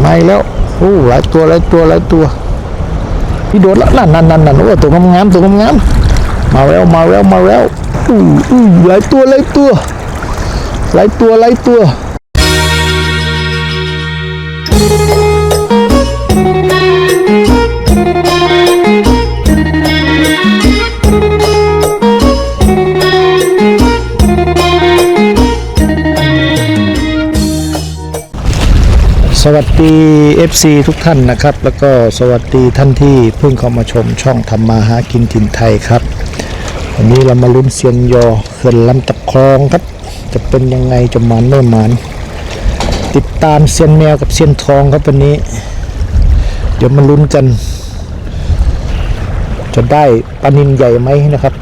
ไม่แล้วโอ้หลายตัวหลายตัวหลายตัวพี่โดดแล้วนั่นนั่นนั่นนั่นโอ้ตัวงามๆตัวงามๆมาแล้วมาแล้วมาแล้วอู้อู้หลายตัวหลายตัวหลายตัวหลายตัว สวัสดี FC ทุกท่านนะครับ แล้วก็สวัสดีท่านที่เพิ่งเข้ามาชมช่องทำมาหากินถิ่นไทยครับ วันนี้เรามาลุ้นเซียนยอเขื่อนลำตะคองครับ จะเป็นยังไงจะมันไม่มันติดตามเซียนแมวกับเซียนทองครับวันนี้ เดี๋ยวมาลุ้นกัน จะได้ปลานินใหญ่ไหมนะครับ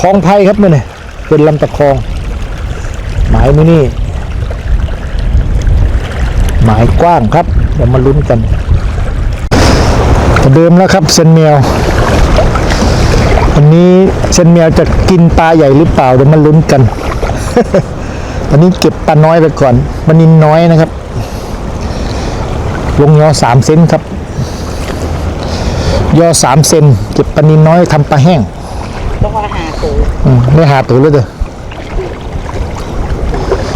คลองไผ่ครับมื่อนี่เขื่อนลำตะคอง หมายมือนี่ หมายกว้างครับ เดี๋ยวมาลุ้นกันประเดิมแล้วครับเซนเมียววันนี้เซนเมียวจะกินปลาใหญ่หรือเปล่าเดี๋ยวมาลุ้นกันตอนนี้เก็บปลาน้อยไปก่อนปลานินน้อยนะครับ ลงยอสามเซนครับ ยอสามเซนเก็บปลานินน้อยทำปลาแห้งต้องมาหาตัวอืมได้หาตัวเลยเด้อ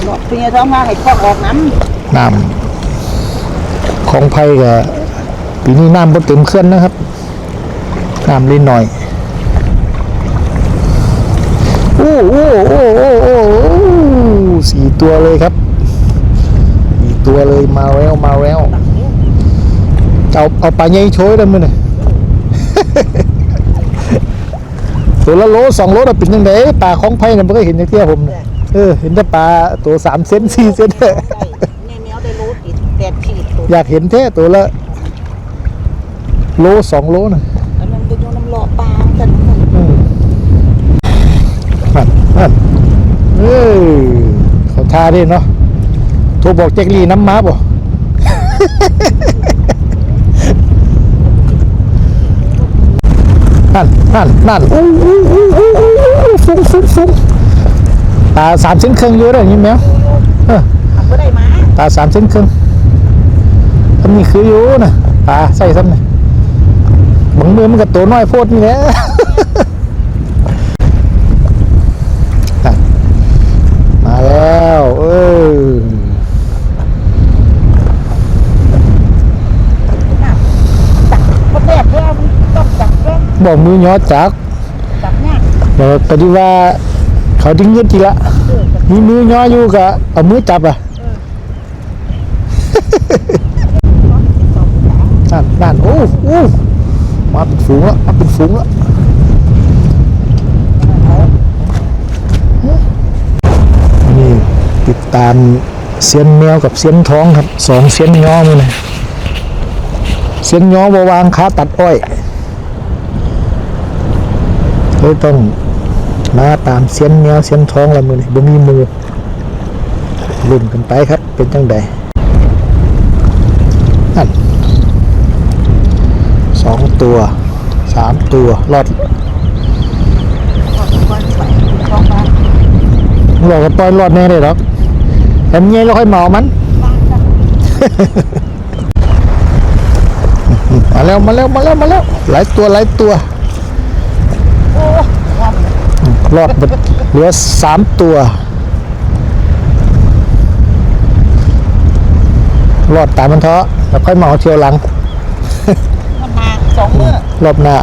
บอกพี่ท้องมาให้พ่อออกน้น้ำ ของไผ่กับปีนี้น้ำบ่เต็มเคลื่อนนะครับน้ำเล่นหน่อยโอ้โอ้โอ้โอ้โอ้สี่ตัวเลยครับสี่ตัวเลยมาแล้วมาแล้วเอาเอาปลาใหญ่โชยได้มั้ยเนี่ยตัวละโลสองโลน่ะเป็นยังไงปลาของไผ่เนี่ยไม่เคยเห็นในเที่ยวผมเนี่ยเออเห็นแต่ปลาตัวสามเซนสี่เซน อยากเห็นแท้ตัวละโลสองโลนะแล้วมันไปโยนน้ำหล่อปลากันอืมนั่นนั่นเอ้ยเขาทาได้เนาะโทรบอกแจ็คลีน้ำม้าบ่นั่นนั่นนั่นอู้อู้อู้อู้อู้ฟุ้งฟุ้งฟุ้งตาสามเส้นครึ่งเยอะเลยนี่แมวเออทำก็ได้มาตาสามเส้นครึ่งทำ นี่คืออยู่นะตาใส่ซ้ำนี่บางมือมันก็ตัวน้อยโพดนี่แหละมาแล้วเออจับบอกมือย้อจักจับเนี่ยเดี๋ยวปฏิว่า เขาดิ้งเงินทีละมีมือย้ออยู่กับเอามือจับอะ สองสาม นั่นนั่นโอ้โอ้มาเป็นฝูงละมาเป็นฝูงละนี่ติดตามเสียนแมวกับเสียนท้องครับสองเสียนย้อมือเลยเสียนย้อบวางขาตัดอ้อยเลยต้องมาตามเสียนแมวเสียนท้องละมือเลยบ่มีหมูลุ่นกันไปครับเป็นจังใดนั่น สอง ตัวสามตัวรอดพ่อจะก้อนไหวท้องบอกว่าปล่อยรอดแน่เลยหรอกแต่เงี้ยเราค่อยเมามันมาแล้วมาแล้วมาแล้วมาแล้วหลายตัวหลายตัวรอดหมดเหลือสามตัวรอดตามมันเถอะแล้วค่อยเมาเที่ยวหลัง มาสองมือรอบหน้า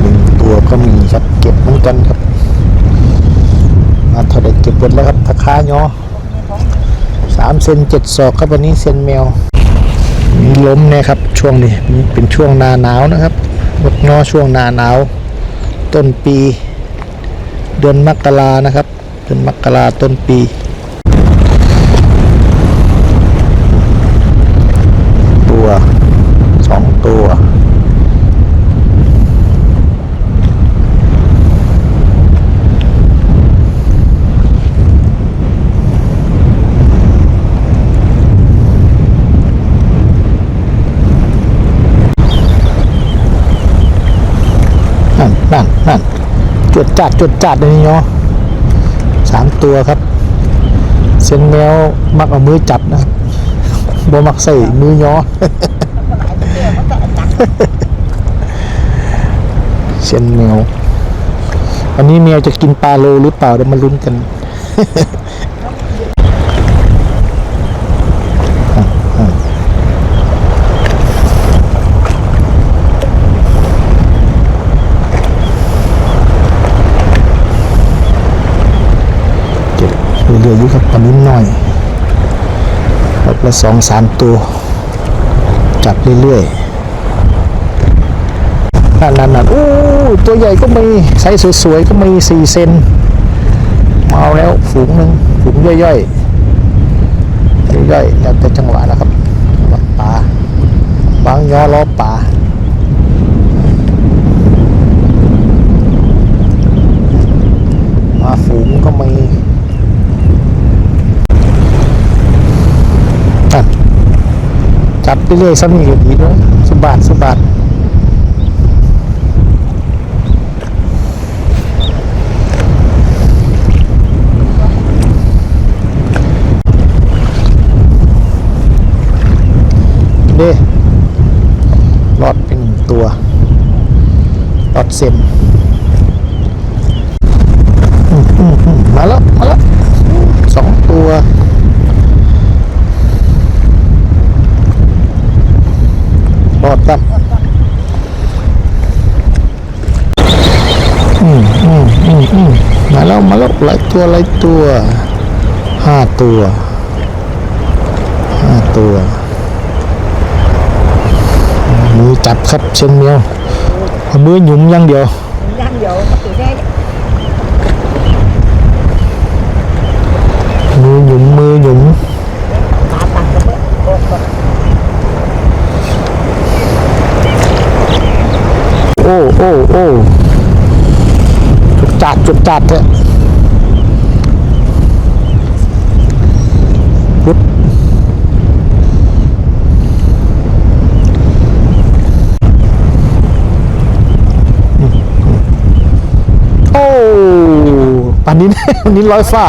หนึ่งตัวก็มีครับเก็บเหมือนกันครับ มาเท่าไดเก็บหมดแล้วครับราคาย่อสามเซนเจ็ดศอกครับวันนี้เซนแมวมีล้มเนี่ยครับช่วงนี้มีเป็นช่วงหนาหนาวนะครับลดนอช่วงหนาหนาว ต้นปี เดือนมกรานะครับเดือนมกราต้นปี ตัวสองตัว นั่นนั่นนั่น จัดจุดจัดเลยนี่เนาะสามตัวครับ เส้นแมวมักเอามือจับนะบ่มักใส่มือยอเดี๋ยวมันเส้นแมวอันนี้แมวจะกินปลาโลหรือเปล่าเดี๋ยวมาลุ้นกัน เก็บเรื่อยๆอยู่ครับปลานิ้นหน่อยรอบ ละสองสามตัว จับเรื่อยๆนั่นนั่นนั่นโอ้ตัวใหญ่ก็มีไซส์สวยๆก็มีสี่เซนมาเอาแล้วฝูงหนึ่งฝูงย่อยๆย่อยๆแล้วแต่จังหวะนะครับปลาบางยอล้อปลามาฝูงก็มีนั่น จับไปเรื่อยซ้ำนี่ก็ดีด้วยสุบายสบายเด้รอดเป็นหนึ่งตัวรอดเซมอืมอืมอืมมาแล้ว มาแล้วสองตัว รอด ครับอืมอืมอืมอืมมาแล้วมาแล้วหลายตัวหลายตัวห้าตัวห้าตัวมือจับครับเช่นเมียวมือหยุมอย่างเดียว ย่างเดี๋ยวมันตื่นได้ มือหยุมมือหยุม ตาตังกระเบื้องโอ้โห โอ้โอ้โอ้ จุดจัดจุดจัดเถอะพุดโอ้ปันนี้ปันนี้ลอยฟ้า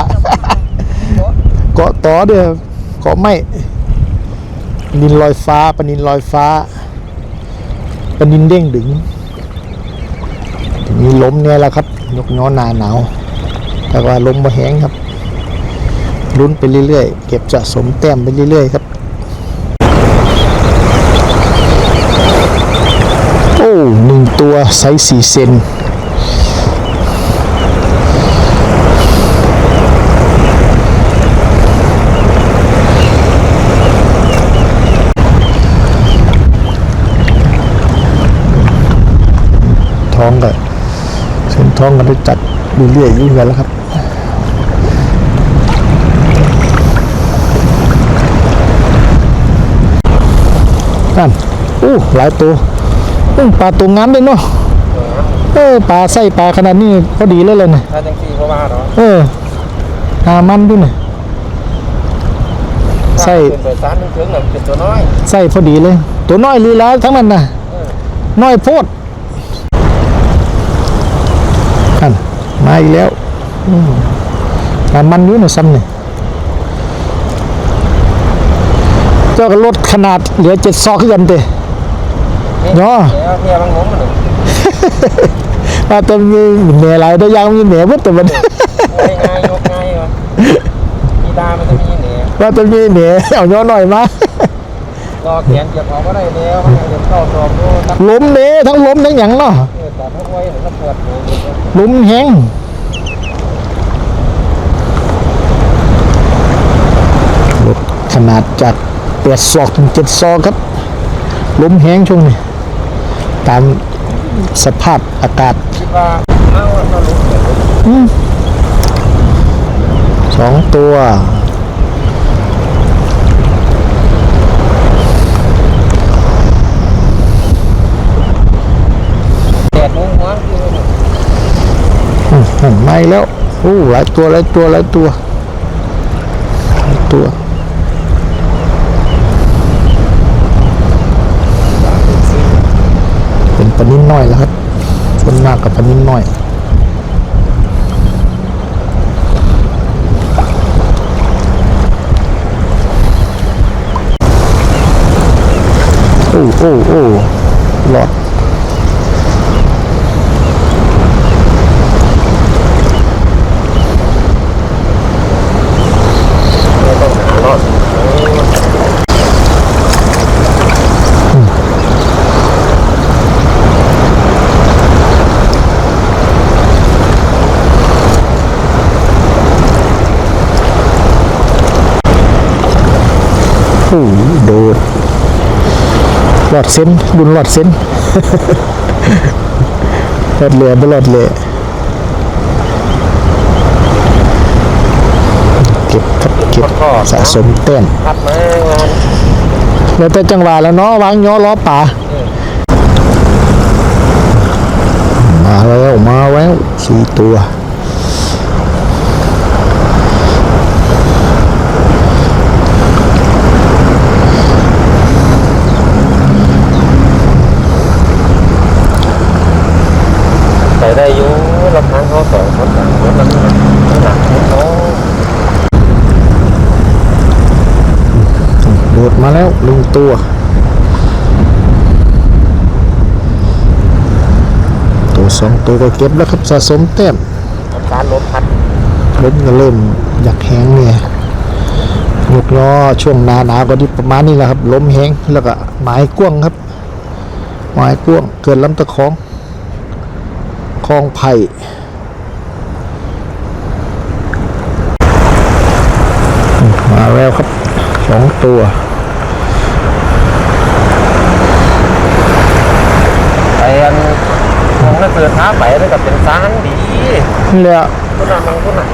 เกาะต่อเด้อเกาะไม่ปนินลอยฟ้าปนินลอยฟ้าปนินเด้งดึง ทีนี้ลมเนี่ยแล้วครับ ยกย้อนนาหนาว แต่ว่าลมมาแห้งครับ ลุ้นไปเรื่อยๆ เก็บสะสมแต้มไปเรื่อยๆครับ โอ้หนึ่งตัวไซส์สี่เซน ท้องก็เส้น ท้องก็ได้จัดเรื่อยๆอยู่กันแล้วครับนั่นอู้หลายตัวอู้ปลาตัวงามเลยเนาะเออปลาไส้ปลาขนาดนี้พอดีเลยเลยนะถ้าจังสี่เพราะว่าเนาะเออหามันด้วยนะไส้เป็นเบอร์สามถึงหนึ่งเป็นตัวน้อยไส้พอดีเลย ตัวน้อยลีแล้วทั้งนั้นนะน้อยโพด นั่นมาอีกแล้วอืมหามันอยู่นะซ้ำเนี่ยเจ้าก็ลดขนาดเหลือเจ็ดซอกขึ้นกันเตะนี่เนาะเดี๋ยวเมียบางงมมันหนึ่งว่าแต่มีเหนื่อยอะไรได้ยังมีเหนื่อยหมดแต่มันง่ายง่ายยกง่ายวะมีดามันจะมีเหนือว่าแต่มีเหนื่อยเอาย้อนหน่อยมารอเขียนเก็บของก็ได้แล้วมันยังเข้าสอบดูนักล้มเด้ทั้งล้มทั้งหยังเนาะเกิด แต่ถ้าไว้หรือถ้าปวดหัวล้มแห้งลดขนาดจากแปดศอกถึงเจ็ดศอกครับล้มแห้งช่วงนี้ ตามสภาพอากาศคิดว่าเอ้าเราลุกเกิดสองตัว อีแล้วโอ้หลายตัวหลายตัวหลายตัวตัวเป็นปลานิ่นน้อยแล้วครับคนมากกับปลานิ่นน้อยโอ้โอ้โอ้หลอด โอ้โดดหลอดเส้นดุนหลอดเส้นหลอดเหลือบ่หลอดเหลยเก็บครับเก็บสะสมแต้มพัดมางานแล้วแต่จังหวะแล้วเนาะวางย้อล้อป่ามาแล้วมาแล้วสี่ตัว ใส่ได้อยู่ราคาเขาสองคนสามคนมันหนักนิดน้อย โดดมาแล้วหนึ่งตัว ตัว สองตัวก็เก็บแล้วครับสะสมแต้มการลดพัดล้มก็เริ่มอยากแห้งเนี่ยยกล้อช่วงหนาหนาวก็ที่ประมาณนี้แหละครับ ล้มแห้งแล้วก็หมายกว้างครับหมายกว้างเกิดลำตะคองคลองไผ่มาแล้วครับสองตัว ไปอันคง ได้เปิดท้าไปได้กับเป็นซานดีนี่แหละคุณน่ะมังคุณน่ะ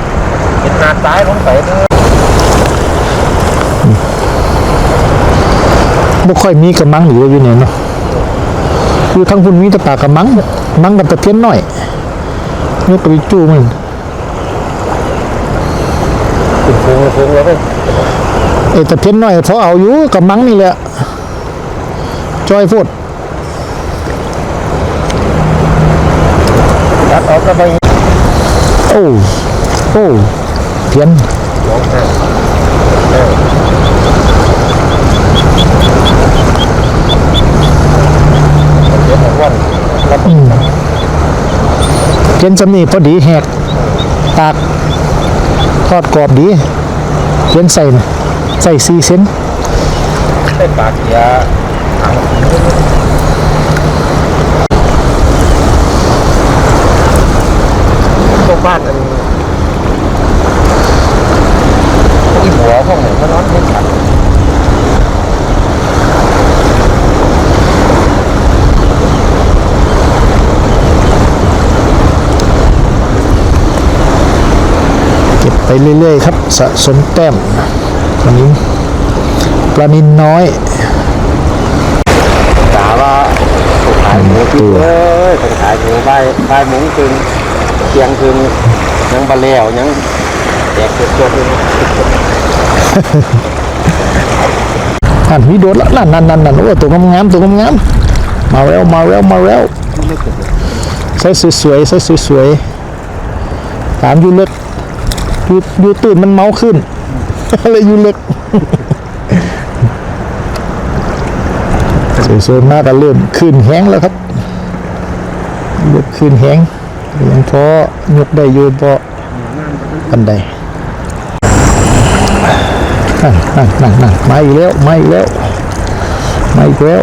เป็นหนาซ้ายลงไปเด้อบ่ค่อยมีกระมังหรือว่าอยู่เนี่ยเนาะคือทั้งพุ่นมีแต่ปลากระมังมังกับตะเพียนหน่อยนี่กระวิจูมันถึงพุงพุงแล้วเป็นเอยตะเพียนหน่อยพอเอาอยู่กระมังนี่แหละจอยโพด ยัดออ กก็ไปโอ้โอ้เพียนร้องไห้เออเดี๋ยวผมวันแล้วอืมเพียนสำนีพอดีแหกตากทอดกรอบดีเพียนใส่นะใส่ซีเซนได้ปากเสียถังพวก บ้านอันอีหัวพวกหนึ่งมันนอนไม่ฉันเก็บไปเรื่อย ๆ ครับ สะสมแต้มปลานินปลานินน้อยกาว่าขายหมูกินเอ้ยคนขายหมูใบใบหมูคืน เที่ยงคืนยังบะแล้วยังแจกเกือบๆเลยนั่นมีโดดแล้วนั่นนั่นนั่นนั่นโอ้ตัวงามๆตัวงามๆมาแล้วมาแล้วมาแล้วใส่สวยๆใส่สวยๆตามอยูเล็กยูยูตื่นมันเมาขึ้นอะไรอยูเล็กสวยๆมากก็เริ่มขึ้นแห้งแล้วครับเริ่มขึ้นแห้ง ยังพอยกได้อยู่พออันใดนั่นนั่นนั่นนั่นมาอีกแล้วมาอีกแล้วมาอีกแล้ว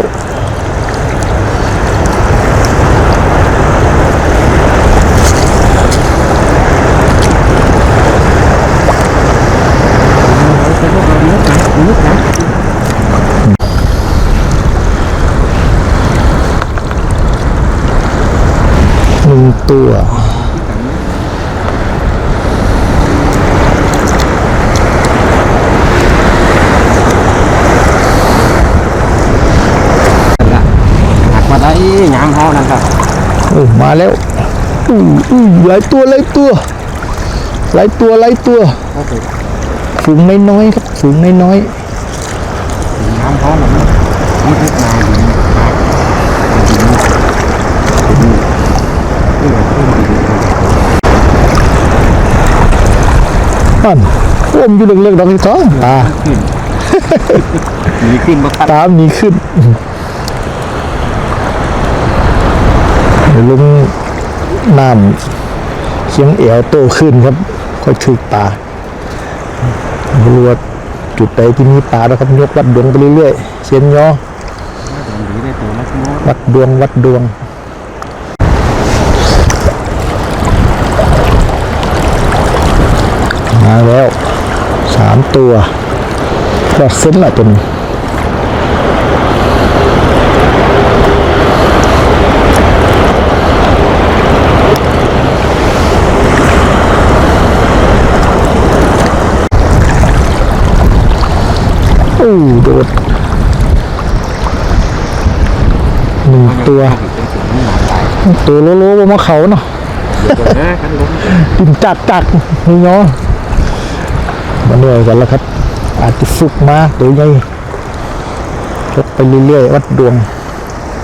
ได้ยางเขานั่นครับโอ้มาแล้วอู้อู้หลายตัวหลายตัวหลายตัวหลายตัวฝูงน้อยๆครับฝูงน้อยยางเขานั่นมันทึกมาอยู่ๆนั่นอ้มอยู่เล็กๆดอกที่ท้องตามีขึ้นมาคัดตามนี้ขึ้น ลุงน้ำเสียงเอวโตขึ้นครับค่อยถือปลาไม่รู้ว่าจุดใดที่มีปลาแล้วครับยกวัดดวงไปเรื่อยๆเสียนยอหรือได้ตัวละชั่วโมงวัดดวงวัดดวงมาแล้วสามตัววัดเส้นละตัวนี้ โอ้โดดหนึ่งตัวเป็นสิ่งที่หนาตายตัวโลโลบนมาเขาเนาะเดี๋ยวตัวนะกันล้มกินจัดจัดนี่เนาะมาเหนื่อยกันแล้วครับ อาจจะฟุกมาตัวใหญ่ชกไปเรื่อยๆวัดดวง